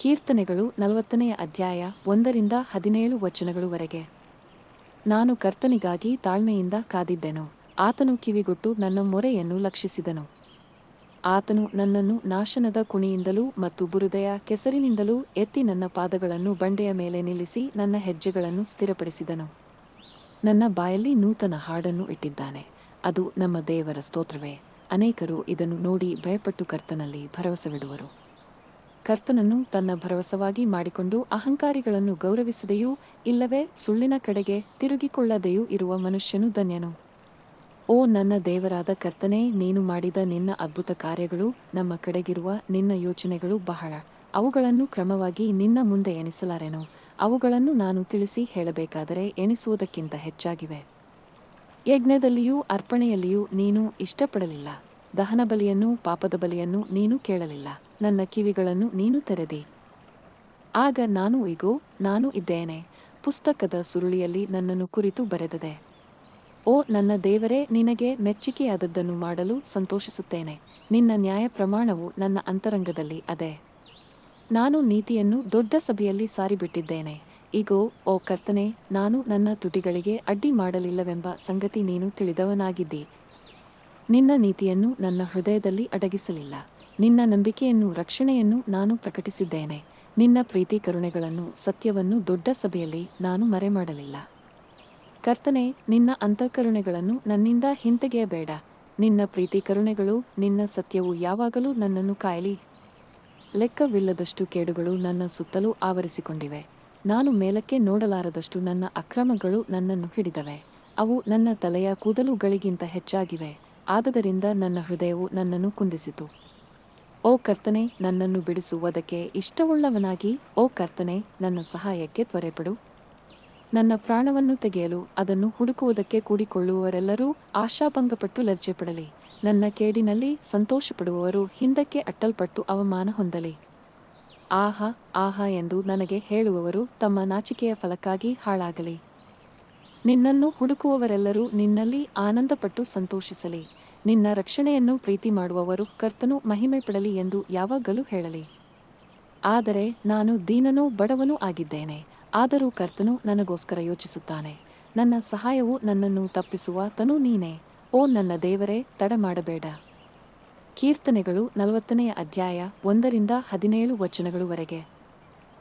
ಕೀರ್ತನೆಗಳು ನಲವತ್ತನೆಯ ಅಧ್ಯಾಯ ಒಂದರಿಂದ ಹದಿನೇಳು ವಚನಗಳವರೆಗೆ. ನಾನು ಕರ್ತನಿಗಾಗಿ ತಾಳ್ಮೆಯಿಂದ ಕಾದಿದ್ದೆನು, ಆತನು ಕಿವಿಗೊಟ್ಟು ನನ್ನ ಮೊರೆಯನ್ನು ಲಕ್ಷಿಸಿದನು. ಆತನು ನನ್ನನ್ನು ನಾಶನದ ಕುಣಿಯಿಂದಲೂ ಮತ್ತು ಬುರುದೆಯ ಕೆಸರಿನಿಂದಲೂ ಎತ್ತಿ ನನ್ನ ಪಾದಗಳನ್ನು ಬಂಡೆಯ ಮೇಲೆ ನಿಲ್ಲಿಸಿ ನನ್ನ ಹೆಜ್ಜೆಗಳನ್ನು ಸ್ಥಿರಪಡಿಸಿದನು. ನನ್ನ ಬಾಯಲ್ಲಿ ನೂತನ ಹಾಡನ್ನು ಇಟ್ಟಿದ್ದಾನೆ, ಅದು ನಮ್ಮ ದೇವರ ಸ್ತೋತ್ರವೇ. ಅನೇಕರು ಇದನ್ನು ನೋಡಿ ಭಯಪಟ್ಟು ಕರ್ತನಲ್ಲಿ ಭರವಸವಿಡುವರು. ಕರ್ತನನ್ನು ತನ್ನ ಭರವಸವಾಗಿ ಮಾಡಿಕೊಂಡು ಅಹಂಕಾರಿಗಳನ್ನು ಗೌರವಿಸದೆಯೂ ಇಲ್ಲವೇ ಸುಳ್ಳಿನ ಕಡೆಗೆ ತಿರುಗಿಕೊಳ್ಳದೆಯೂ ಇರುವ ಮನುಷ್ಯನು ಧನ್ಯನು. ಓ ನನ್ನ ದೇವರಾದ ಕರ್ತನೇ, ನೀನು ಮಾಡಿದ ನಿನ್ನ ಅದ್ಭುತ ಕಾರ್ಯಗಳು, ನಮ್ಮ ಕಡೆಗಿರುವ ನಿನ್ನ ಯೋಚನೆಗಳು ಬಹಳ. ಅವುಗಳನ್ನು ಕ್ರಮವಾಗಿ ನಿನ್ನ ಮುಂದೆ ಎಣಿಸಲಾರೆನು. ಅವುಗಳನ್ನು ನಾನು ತಿಳಿಸಿ ಹೇಳಬೇಕಾದರೆ ಎನಿಸುವುದಕ್ಕಿಂತ ಹೆಚ್ಚಾಗಿವೆ. ಯಜ್ಞದಲ್ಲಿಯೂ ಅರ್ಪಣೆಯಲ್ಲಿಯೂ ನೀನು ಇಷ್ಟಪಡಲಿಲ್ಲ. ದಹನ ಬಲಿಯನ್ನು ಪಾಪದ ಬಲಿಯನ್ನು ನೀನು ಕೇಳಲಿಲ್ಲ. ನನ್ನ ಕಿವಿಗಳನ್ನು ನೀನು ತೆರೆದಿ. ಆಗ ನಾನು, ಇಗೋ, ನಾನು ಇದ್ದೇನೆ. ಪುಸ್ತಕದ ಸುರುಳಿಯಲ್ಲಿ ನನ್ನನ್ನು ಕುರಿತು ಬರೆದದೆ. ಓ, ನನ್ನ ದೇವರೇ, ನಿನಗೆ ಮೆಚ್ಚುಗೆಯಾದದ್ದನ್ನು ಮಾಡಲು ಸಂತೋಷಿಸುತ್ತೇನೆ. ನಿನ್ನ ನ್ಯಾಯ ಪ್ರಮಾಣವು ನನ್ನ ಅಂತರಂಗದಲ್ಲಿ ಅದೇ. ನಾನು ನೀತಿಯನ್ನು ದೊಡ್ಡ ಸಭೆಯಲ್ಲಿ ಸಾರಿಬಿಟ್ಟಿದ್ದೇನೆ. ಇಗೋ, ಓ ಕರ್ತನೆ, ನಾನು ನನ್ನ ತುಟಿಗಳಿಗೆ ಅಡ್ಡಿ ಮಾಡಲಿಲ್ಲವೆಂಬ ಸಂಗತಿ ನೀನು ತಿಳಿದವನಾಗಿದ್ದಿ. ನಿನ್ನ ನೀತಿಯನ್ನು ನನ್ನ ಹೃದಯದಲ್ಲಿ ಅಡಗಿಸಲಿಲ್ಲ. ನಿನ್ನ ನಂಬಿಕೆಯನ್ನು, ರಕ್ಷಣೆಯನ್ನು ನಾನು ಪ್ರಕಟಿಸಿದ್ದೇನೆ. ನಿನ್ನ ಪ್ರೀತಿ ಕರುಣೆಗಳನ್ನು, ಸತ್ಯವನ್ನು ದೊಡ್ಡ ಸಭೆಯಲ್ಲಿ ನಾನು ಮರೆಮಾಡಲಿಲ್ಲ. ಕರ್ತನೆ, ನಿನ್ನ ಅಂತಃಕರುಣೆಗಳನ್ನು ನನ್ನಿಂದ ಹಿಂತೆಗೆಯಬೇಡ. ನಿನ್ನ ಪ್ರೀತಿ ಕರುಣೆಗಳು, ನಿನ್ನ ಸತ್ಯವು ಯಾವಾಗಲೂ ನನ್ನನ್ನು ಕಾಯಲಿ. ಲೆಕ್ಕವಿಲ್ಲದಷ್ಟು ಕೇಡುಗಳು ನನ್ನ ಸುತ್ತಲೂ ಆವರಿಸಿಕೊಂಡಿವೆ. ನಾನು ಮೇಲಕ್ಕೆ ನೋಡಲಾರದಷ್ಟು ನನ್ನ ಅಕ್ರಮಗಳು ನನ್ನನ್ನು ಹಿಡಿದವೆ. ಅವು ನನ್ನ ತಲೆಯ ಕೂದಲುಗಳಿಗಿಂತ ಹೆಚ್ಚಾಗಿವೆ. ಆದದರಿಂದ ನನ್ನ ಹೃದಯವು ನನ್ನನ್ನು ಕುಂದಿಸಿತು. ಓ ಕರ್ತನೆ, ನನ್ನನ್ನು ಬಿಡಿಸುವುದಕ್ಕೆ ಇಷ್ಟವುಳ್ಳವನಾಗಿ, ಓ ಕರ್ತನೆ, ನನ್ನ ಸಹಾಯಕ್ಕೆ ತ್ವರೆಪಡು. ನನ್ನ ಪ್ರಾಣವನ್ನು ತೆಗೆಯಲು ಅದನ್ನು ಹುಡುಕುವುದಕ್ಕೆ ಕೂಡಿಕೊಳ್ಳುವವರೆಲ್ಲರೂ ಆಶಾಭಂಗಪಟ್ಟು ಲಜ್ಜೆಪಡಲಿ. ನನ್ನ ಕೇಡಿನಲ್ಲಿ ಸಂತೋಷಪಡುವವರು ಹಿಂದಕ್ಕೆ ಅಟ್ಟಲ್ಪಟ್ಟು ಅವಮಾನ ಹೊಂದಲಿ. ಆಹಾ ಆಹಾ ಎಂದು ನನಗೆ ಹೇಳುವವರು ತಮ್ಮ ನಾಚಿಕೆಯ ಫಲಕ್ಕಾಗಿ ಹಾಳಾಗಲಿ. ನಿನ್ನನ್ನು ಹುಡುಕುವವರೆಲ್ಲರೂ ನಿನ್ನಲ್ಲಿ ಆನಂದಪಟ್ಟು ಸಂತೋಷಿಸಲಿ. ನಿನ್ನ ರಕ್ಷಣೆಯನ್ನು ಪ್ರೀತಿ ಮಾಡುವವರು ಕರ್ತನು ಮಹಿಮೆ ಪಡಲಿ ಎಂದು ಯಾವಾಗಲೂ ಹೇಳಲಿ. ಆದರೆ ನಾನು ದೀನನೂ ಬಡವನೂ ಆಗಿದ್ದೇನೆ. ಆದರೂ ಕರ್ತನು ನನಗೋಸ್ಕರ ಯೋಚಿಸುತ್ತಾನೆ. ನನ್ನ ಸಹಾಯವು ನನ್ನನ್ನು ತಪ್ಪಿಸುವ ತನು ನೀನೇ. ಓ ನನ್ನ ದೇವರೇ ತಡ ಮಾಡಬೇಡ ಕೀರ್ತನೆಗಳು ನಲವತ್ತನೆಯ ಅಧ್ಯಾಯ ಒಂದರಿಂದ ಹದಿನೇಳು ವಚನಗಳುವರೆಗೆ